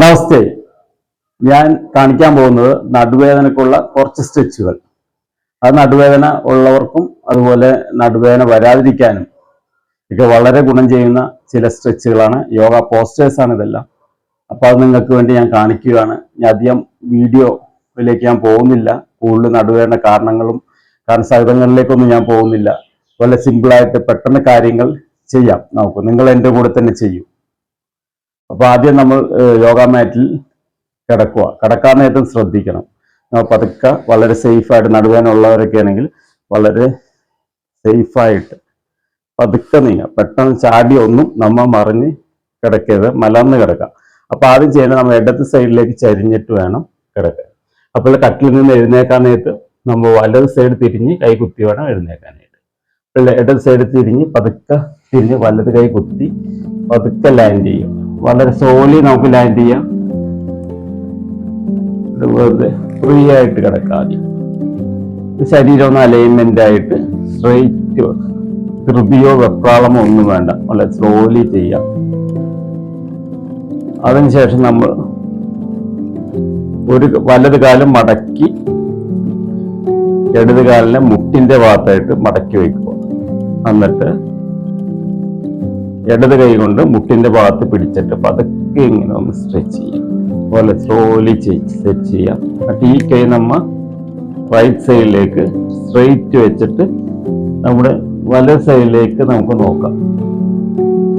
നമസ്തേ. ഞാൻ കാണിക്കാൻ പോകുന്നത് നടുവേദനക്കുള്ള കുറച്ച് സ്റ്റിച്ചുകൾ അത് നടുവേദന ഉള്ളവർക്കും അതുപോലെ നടുവേദന വരാതിരിക്കാനും ഒക്കെ വളരെ ഗുണം ചെയ്യുന്ന ചില സ്ട്രെച്ചുകളാണ്. യോഗ പോസ്റ്റേഴ്സാണ് ഇതെല്ലാം. അപ്പൊ അത് നിങ്ങൾക്ക് വേണ്ടി ഞാൻ കാണിക്കുകയാണ്. ഞാൻ അധികം വീഡിയോയിലേക്ക് ഞാൻ പോകുന്നില്ല. കൂടുതൽ നടുവേദന കാരണങ്ങളും കാരണം സഹിതങ്ങളിലേക്കൊന്നും ഞാൻ പോകുന്നില്ല. വളരെ സിമ്പിളായിട്ട് പെട്ടെന്ന് കാര്യങ്ങൾ ചെയ്യാം. നമുക്ക് നിങ്ങൾ എന്റെ കൂടെ തന്നെ ചെയ്യൂ. അപ്പൊ ആദ്യം നമ്മൾ യോഗ മാറ്റിൽ കിടക്കുക. കിടക്കാൻ നേരത്തും ശ്രദ്ധിക്കണം. പതുക്കെ വളരെ സേഫായിട്ട് നടുവാനുള്ളവരൊക്കെ ആണെങ്കിൽ വളരെ സേഫായിട്ട് പതുക്കെ നീങ്ങുക. പെട്ടെന്ന് ചാടി ഒന്നും നമ്മൾ മറിഞ്ഞ് കിടക്കരുത്. മലർന്ന് കിടക്കാം അപ്പൊ ആദ്യം ചെയ്യേണ്ടത് നമ്മൾ ഇടത്ത് സൈഡിലേക്ക് ചരിഞ്ഞിട്ട് വേണം കിടക്കാൻ. അപ്പോൾ കട്ടിൽ നിന്ന് എഴുന്നേക്കാൻ നേരത്ത് നമ്മൾ വലത് സൈഡ് തിരിഞ്ഞ് കൈ കുത്തി വേണം എഴുന്നേക്കാനായിട്ട് അപ്പോൾ ഇടത് സൈഡ് തിരിഞ്ഞ് പതുക്കെ തിരിഞ്ഞ് വലത് കൈ കുത്തി പതുക്കെ ലാൻഡ് ചെയ്യും വളരെ സോളി നമുക്ക് ലാൻഡ് ചെയ്യാം. വെറുതെ ഫ്രീ ആയിട്ട് കിടക്കാതെ. ശരീരം ഒന്ന് അലൈൻമെന്റ് ആയിട്ട് സ്ട്രെയിറ്റ് ധൃതിയോ വെപ്രാളമോ ഒന്നും വേണ്ട. വളരെ സ്ലോലി ചെയ്യാം. അതിനുശേഷം നമ്മൾ ഒരു വലത് കാലം മടക്കി ഇടത് കാലിനെ മുട്ടിന്റെ ഭാഗത്തായിട്ട് മടക്കി വയ്ക്കുക. എന്നിട്ട് ഇടത് കൈ കൊണ്ട് മുട്ടിന്റെ ഭാഗത്ത് പിടിച്ചിട്ട് പതുക്കെ ഇങ്ങനെ ഒന്ന് സ്ട്രെച്ച് ചെയ്യാം. പോലെ സ്ലോലി സെറ്റ് ചെയ്യാം. എന്നിട്ട് ഈ കൈ നമ്മ റൈറ്റ് സൈഡിലേക്ക് സ്ട്രെയിറ്റ് വെച്ചിട്ട് നമ്മുടെ വലത് സൈഡിലേക്ക് നമുക്ക് നോക്കാം.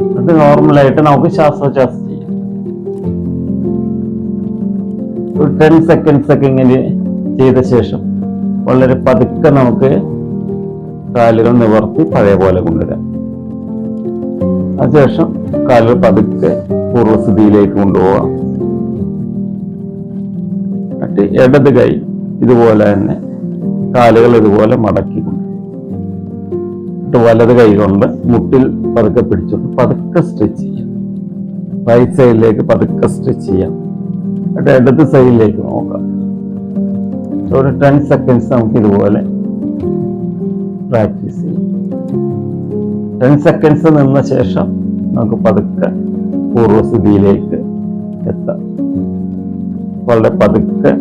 എന്നിട്ട് നോർമലായിട്ട് നമുക്ക് ശ്വാസോച്ഛ്വാസം ചെയ്യാം. ഒരു ടെൻ സെക്കൻഡ്സ് ഒക്കെ ഇങ്ങനെ ചെയ്ത ശേഷം വളരെ പതുക്കെ നമുക്ക് കാലുകൾ നിവർത്തി പഴയ പോലെ കൊണ്ടുവരാം. അതിനുശേഷം കാലുകൾ പതുക്കെ പൂർവസ്ഥിതിയിലേക്ക് കൊണ്ടുപോവാം. എന്നിട്ട് ഇടത് കൈ ഇതുപോലെ തന്നെ കാലുകൾ ഇതുപോലെ മടക്കി വലത് കൈ കൊണ്ട് മുട്ടിൽ പതുക്കെ പിടിച്ചിട്ട് പതുക്കെ സ്ട്രെച്ച് ചെയ്യാം. റൈറ്റ് സൈഡിലേക്ക് പതുക്കെ സ്ട്രെച്ച് ചെയ്യാം. എന്നിട്ട് ഇടത് സൈഡിലേക്ക് നോക്കാം. ഒരു ടെൻ സെക്കൻഡ്സ് നമുക്ക് ഇതുപോലെ പ്രാക്ടീസ് ചെയ്യാം. ടെൻ സെക്കൻഡ്സ് നിന്ന ശേഷം നമുക്ക് പതുക്കെ പൂർവസ്ഥിതിയിലേക്ക് എത്താം. വളരെ പതുക്കെ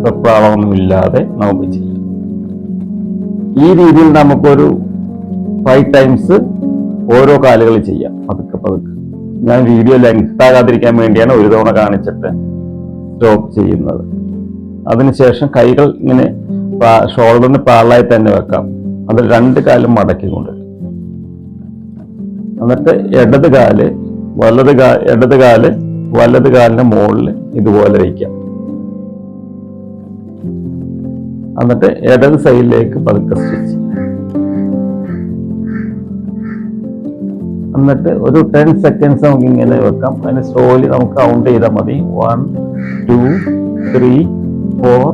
വെപ്രാളമൊന്നുമില്ലാതെ നമുക്ക് ചെയ്യാം. ഈ രീതിയിൽ നമുക്കൊരു ഫൈവ് ടൈംസ് ഓരോ കാലുകൾ ചെയ്യാം. പതുക്കെ പതുക്കെ. ഞാൻ വീഡിയോ ലെങ്ത് ആകാതിരിക്കാൻ വേണ്ടിയാണ് ഒരു തവണ കാണിച്ചിട്ട് സ്റ്റോപ്പ് ചെയ്യുന്നത്. അതിനുശേഷം കൈകൾ ഇങ്ങനെ ഷോൾഡറിന് പാളായി തന്നെ വെക്കാം. അത് രണ്ട് കാലും മടക്കിക്കൊണ്ട്. എന്നിട്ട് ഇടത് കാൽ വലത് കാ ഇടത് കാൽ വലത് കാലിന്റെ മുകളിൽ ഇതുപോലെ വയ്ക്കാം എന്നിട്ട് ഇടത് സൈഡിലേക്ക് പതുക്കെ സ്റ്റിച്ച് എന്നിട്ട് ഒരു ടെൻ സെക്കൻഡ്സ് നമുക്ക് ഇങ്ങനെ വെക്കാം. അതിന് സ്ലോലി നമുക്ക് കൗണ്ട് ചെയ്താൽ മതി. One two three four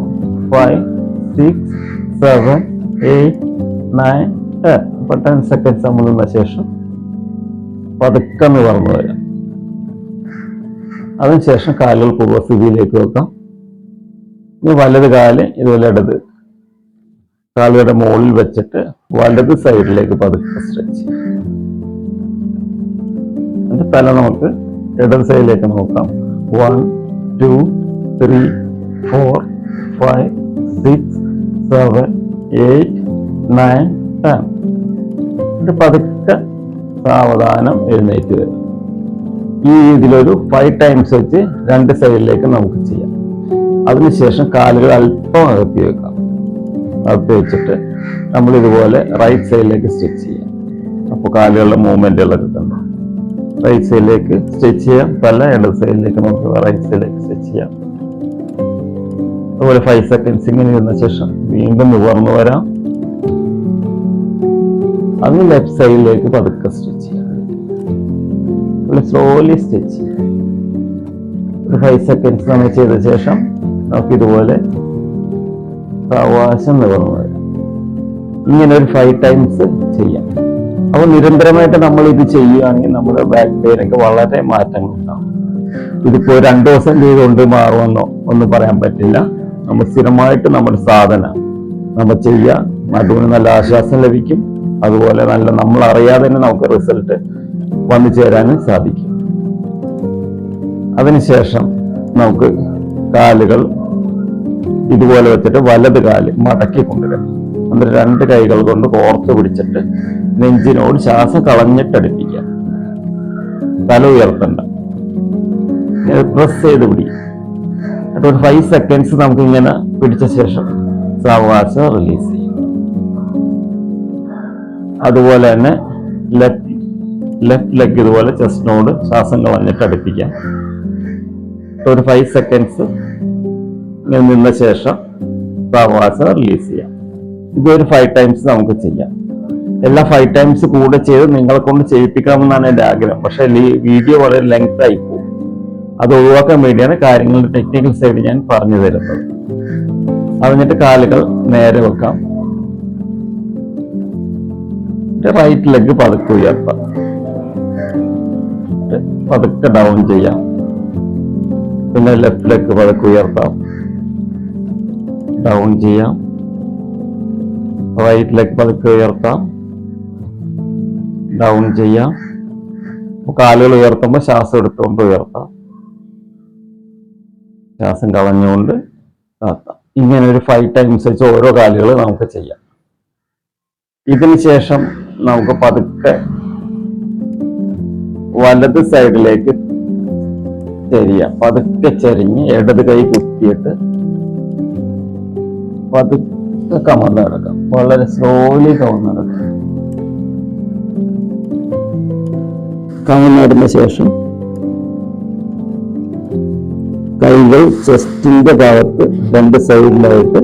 five six seven eight nine ten അപ്പൊ ടെൻ സെക്കൻഡ്സ് നമ്മൾ ശേഷം പതുക്കെ പറഞ്ഞു വരാം അതിനുശേഷം കാലുകൾ പൂർവസ്ഥിതിയിലേക്ക് വെക്കാം. ഇനി വലത് കാൽ ഇതുപോലെ ഇടത് കാലുകളുടെ മുകളിൽ വെച്ചിട്ട് വലത് സൈഡിലേക്ക് പതുക്കെ സ്ട്രെച്ച് എന്നിട്ട് തല നമുക്ക് ഇടത് സൈഡിലേക്ക് നോക്കാം. One two three four five six seven eight nine ten എന്നിട്ട് പതുക്കെ സാവധാനം എഴുന്നേറ്റ് വരും. ഈ രീതിയിലൊരു ഫൈവ് ടൈംസ് വെച്ച് രണ്ട് സൈഡിലേക്ക് നമുക്ക് ചെയ്യാം. അതിനുശേഷം കാലുകൾ അല്പം അകത്തി വെക്കാം. അകത്തി വെച്ചിട്ട് നമ്മൾ ഇതുപോലെ റൈറ്റ് സൈഡിലേക്ക് സ്റ്റിച്ച് ചെയ്യാം. അപ്പോൾ കാലുകളുടെ മൂവ്മെന്റുകളൊക്കെ കണ്ടു? റൈറ്റ് സൈഡിലേക്ക് സ്റ്റിച്ച് ചെയ്യാം. പല ഇടത് സൈഡിലേക്ക് നമുക്ക് റൈറ്റ് സൈഡിലേക്ക് സ്റ്റിച്ച് ചെയ്യാം. അതുപോലെ ഫൈവ് സെക്കൻഡ്സ് ഇങ്ങനെ ഇരുന്ന ശേഷം വീണ്ടും നിവർന്നു വരാം. അത് ലെഫ്റ്റ് സൈഡിലേക്ക് പതുക്കെ സ്റ്റിച്ച് ചെയ്യാം. സ്ലോലി സ്റ്റിച്ച് ചെയ്യാം. ഒരു ഫൈവ് സെക്കൻഡ്സ് നമ്മൾ ചെയ്ത ശേഷം നമുക്ക് ഇതുപോലെ സാവകാശം നിവർന്നു വരാം ഇങ്ങനെ ഒരു ഫൈവ് ടൈംസ് ചെയ്യാം. അപ്പോൾ നിരന്തരമായിട്ട് നമ്മൾ ഇത് ചെയ്യുകയാണെങ്കിൽ നമ്മുടെ ബാക്ക് പെയിനൊക്കെ വളരെ മാറ്റങ്ങൾ ഉണ്ടാവും. ഇതിപ്പോ രണ്ടു ദിവസം ചെയ്തുകൊണ്ട് മാറുമെന്നോ ഒന്നും പറയാൻ പറ്റില്ല. നമ്മൾ സ്ഥിരമായിട്ട് നമ്മുടെ സാധന നമ്മൾ ചെയ്യുക. നടുവിന് നല്ല ആശ്വാസം ലഭിക്കും. അതുപോലെ നല്ല നമ്മൾ അറിയാതെ തന്നെ നമുക്ക് റിസൾട്ട് വന്നു ചേരാനും സാധിക്കും. അതിനുശേഷം നമുക്ക് കാലുകൾ ഇതുപോലെ വെച്ചിട്ട് വലത് കാൽ മടക്കി കൊണ്ടുവരാം എന്നിട്ട് രണ്ട് കൈകൾ കൊണ്ട് കോർത്ത് പിടിച്ചിട്ട് നെഞ്ചിനോട് ശ്വാസം കളഞ്ഞിട്ടടുപ്പിക്കുക തല ഉയർത്തണ്ട. പ്രസ് ചെയ്ത് പിടി. എന്നിട്ട് ഒരു ഫൈവ് സെക്കൻഡ്സ് നമുക്ക് ഇങ്ങനെ പിടിച്ച ശേഷം സാവകാശം റിലീസ് ചെയ്യും. അതുപോലെ തന്നെ ലെഫ്റ്റ് ലെഫ്റ്റ് ലെഗ് ഇതുപോലെ ചെസ്റ്റിനോട് ശ്വാസം കളഞ്ഞിട്ട് അടുപ്പിക്കാം. ഒരു ഫൈവ് സെക്കൻഡ്സ് നിന്ന ശേഷം സാവകാശം റിലീസ് ചെയ്യാം. ഇതൊരു ഫൈവ് ടൈംസ് നമുക്ക് ചെയ്യാം. എല്ലാ ഫൈവ് ടൈംസ് കൂടെ ചെയ്ത് നിങ്ങളെ കൊണ്ട് ചെയ്യിപ്പിക്കണമെന്നാണ് എന്റെ ആഗ്രഹം. പക്ഷെ ഈ വീഡിയോ വളരെ ലെങ്ത് ആയി പോകും. അത് ഒഴിവാക്കാൻ വേണ്ടിയാണ് കാര്യങ്ങളുടെ ടെക്നിക്കൽ സൈഡ് ഞാൻ പറഞ്ഞു തരുന്നത്. അതിനിട്ട് കാലുകൾ നേരെ വെക്കാം. റൈറ്റ് ലെഗ് പതുക്കെ ഉയർത്താം. പതുക്കെ ഡൗൺ ചെയ്യാം. പിന്നെ ലെഫ്റ്റ് ലെഗ് പതുക്കെ ഉയർത്താം. ഡൗൺ ചെയ്യാം. റൈറ്റ് ലെഗ് പതുക്കെ ഉയർത്താം. ഡൗൺ ചെയ്യാം. കാലുകൾ ഉയർത്തുമ്പോൾ ശ്വാസം എടുത്തുകൊണ്ട് ഉയർത്താം. ശ്വാസം കളഞ്ഞുകൊണ്ട് ഇങ്ങനെ ഒരു ഫൈവ് ടൈംസ് വെച്ച് ഓരോ കാലുകൾ നമുക്ക് ചെയ്യാം. ഇതിന് ശേഷം നമുക്ക് പതുക്കെ വലത് സൈഡിലേക്ക് ചെരിയാം. പതുക്കെ ചെരിഞ്ഞ് ഇടത് കൈ കുത്തിയിട്ട് പതുക്കെ കമന്ന് കിടക്കാം വളരെ സ്ലോലി കമന്ന് കിടക്കാം കമന്നിടുന്ന ശേഷം കൈകൾ ചെസ്റ്റിന്റെ ഭാഗത്ത് രണ്ട് സൈഡിലായിട്ട്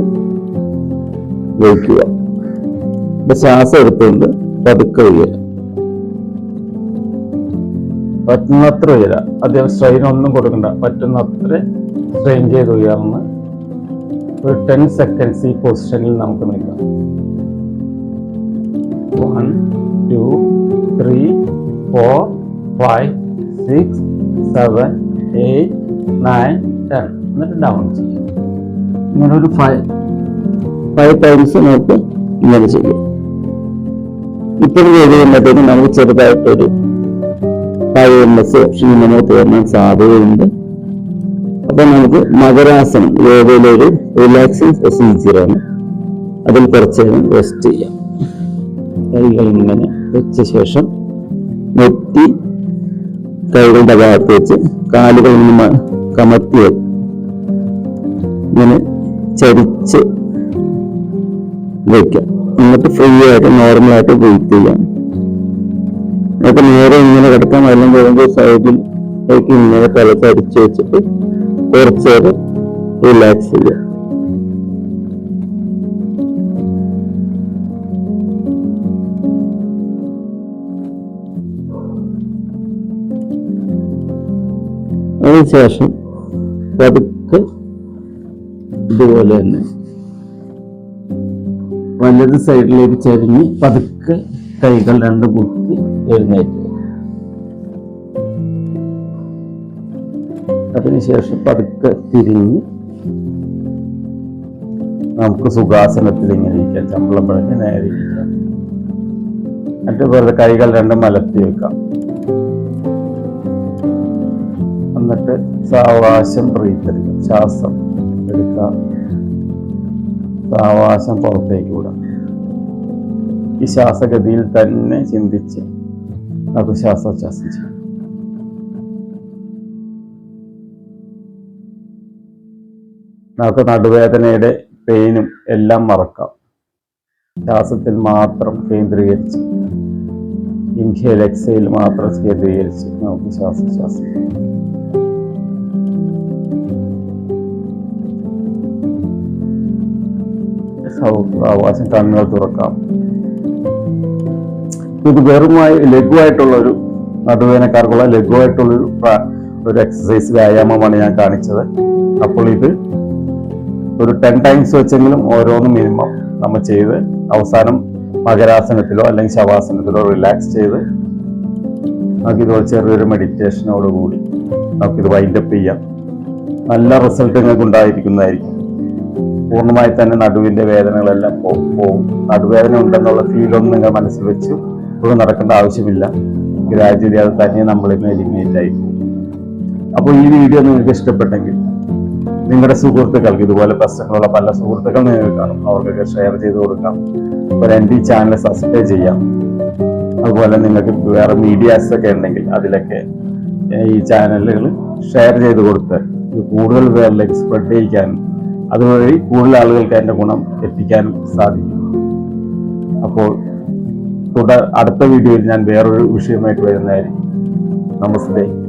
വയ്ക്കുക ശ്വാസം എടുത്തുകൊണ്ട് പതുക്കെ ഉയരാം. പറ്റുന്നത്ര ഉയരാം. അദ്ദേഹം സ്ട്രെയിൻ ഒന്നും കൊടുക്കണ്ട. പറ്റുന്നത്ര സ്ട്രെയിൻ ചെയ്ത് ഉയർന്ന് ഒരു ടെൻ സെക്കൻഡ്സ് ഈ പൊസിഷനിൽ നമുക്ക് നിൽക്കാം. One two three four five six seven eight nine ten എന്നിട്ട് ഡൗൺ ചെയ്യും. ഇങ്ങനെ ഒരു ഫൈവ് ഫൈവ് ടൈംസ് നമുക്ക് ഇങ്ങനെ ചെയ്യും. ചെയ്ത് കഴിയുമ്പോഴത്തേക്കും നമുക്ക് ചെറുതായിട്ടൊരു പഴയ ടയർനെസ് ക്ഷീണമോ തീർന്നാൻ സാധ്യതയുണ്ട്. അപ്പൊ നമുക്ക് മകരാസനം യോഗയിലെ ഒരു റിലാക്സിങ് പ്രൊസീജിയറാണ് അതിൽ കുറച്ച് റെസ്റ്റ് ചെയ്യാം. കൈകൾ ഇങ്ങനെ വെച്ച ശേഷം നെറ്റി കൈകളുടെ ഭാഗത്ത് വെച്ച് കാലുകൾ ഇങ്ങനെ കമത്തി ഇങ്ങനെ ചരിച്ച് വെക്കാം. എന്നിട്ട് ഫ്രീ ആയിട്ട് നോർമലായിട്ട് ബ്രീത്ത് ചെയ്യാം. എന്നിട്ട് നേരെ ഇങ്ങനെ കിടക്കാൻ അല്ലെങ്കിൽ പോകുമ്പോൾ സൈഡിലേക്ക് ഇങ്ങനെ തല അടിച്ചു വെച്ചിട്ട് കുറച്ച് നേരം റിലാക്സ് ചെയ്യാം അതിനുശേഷം പതുക്കെ ഇതുപോലെ തന്നെ വലത് സൈഡിലേക്ക് ചരിഞ്ഞ് പതുക്കെ കൈകൾ രണ്ട് കുത്തി എഴുന്നേറ്റ്. അതിനുശേഷം പതുക്കെ തിരിഞ്ഞ് നമുക്ക് സുഖാസനത്തിൽ ഇങ്ങനെ ഇരിക്കാം. ചമ്പളം പിഴഞ്ഞ് നേരെ ഇരിക്കാം. എന്നിട്ട് വെറുതെ കൈകൾ രണ്ടും മലത്തി വെക്കാം. എന്നിട്ട് സാവകാശം ബ്രീത്ത് ശ്വാസം എടുക്കാം. സാവകാശം പുറത്തേക്ക് വിടാം ഈ ശ്വാസഗതിയിൽ തന്നെ ചിന്തിച്ച് നമുക്ക് ശ്വാസോച്ഛ്വാസം ചെയ്യാം. നമുക്ക് നടുവേദനയുടെ പെയിനും എല്ലാം മറക്കാം. ശ്വാസത്തിൽ മാത്രം കേന്ദ്രീകരിച്ച് ഇൻഹേൽ എക്സൈൽ മാത്രം കേന്ദ്രീകരിച്ച് നമുക്ക് ശ്വാസോച്ഛ്വാസം അവകാശം കണ്ണുകൾ തുറക്കാം. ഇത് വെറുമായി ലഘുവായിട്ടുള്ള ഒരു നടുവേനക്കാർക്കുള്ള ലഘുവായിട്ടുള്ള ഒരു ഒരു എക്സസൈസ് വ്യായാമമാണ് ഞാൻ കാണിച്ചത്. അപ്പോൾ ഇത് ഒരു ടെൻ ടൈംസ് വെച്ചെങ്കിലും ഓരോന്ന് മിനിമം നമ്മൾ ചെയ്ത് അവസാനം മകരാസനത്തിലോ അല്ലെങ്കിൽ ശവാസനത്തിലോ റിലാക്സ് ചെയ്ത് നമുക്കിതുപോലെ ചെറിയൊരു മെഡിറ്റേഷനോട് കൂടി നമുക്കിത് വൈൻഡപ്പ് ചെയ്യാം. നല്ല റിസൾട്ട് നിങ്ങൾക്ക് ഉണ്ടായിരിക്കുന്നതായിരിക്കും പൂർണമായി തന്നെ നടുവിന്റെ വേദനകളെല്ലാം പോകും നടുവേദന ഉണ്ടെന്നുള്ള ഫീലൊന്നും നിങ്ങൾ മനസ്സിൽ വെച്ച് ഇപ്പോൾ നടക്കേണ്ട ആവശ്യമില്ല. ഗ്രാജുവലി അത് തന്നെ നമ്മൾ നിന്ന് എലിമിനേറ്റ് ആയി അപ്പോൾ ഈ വീഡിയോ നിങ്ങൾക്ക് ഇഷ്ടപ്പെട്ടെങ്കിൽ നിങ്ങളുടെ സുഹൃത്തുക്കൾക്ക് ഇതുപോലെ പ്രശ്നങ്ങളുള്ള പല സുഹൃത്തുക്കൾ നിങ്ങൾക്ക് കാണും. അവർക്കൊക്കെ ഷെയർ ചെയ്ത് കൊടുക്കാം. ഒരു എന്റെ ചാനൽ സബ്സ്ക്രൈബ് ചെയ്യാം. അതുപോലെ നിങ്ങൾക്ക് വേറെ മീഡിയാസ് ഒക്കെ ഉണ്ടെങ്കിൽ അതിലൊക്കെ ഈ ചാനലുകൾ ഷെയർ ചെയ്ത് കൊടുത്ത് കൂടുതൽ പേരിലേക്ക് സ്പ്രെഡ് ചെയ്യിക്കാനും അതുവഴി കൂടുതൽ ആളുകൾക്ക് അതിന്റെ ഗുണം എത്തിക്കാനും സാധിക്കും. അപ്പോൾ തുടർ അടുത്ത വീഡിയോയിൽ ഞാൻ വേറൊരു വിഷയമായിട്ട് വരുന്നതായിരിക്കും. നമസ്തേ.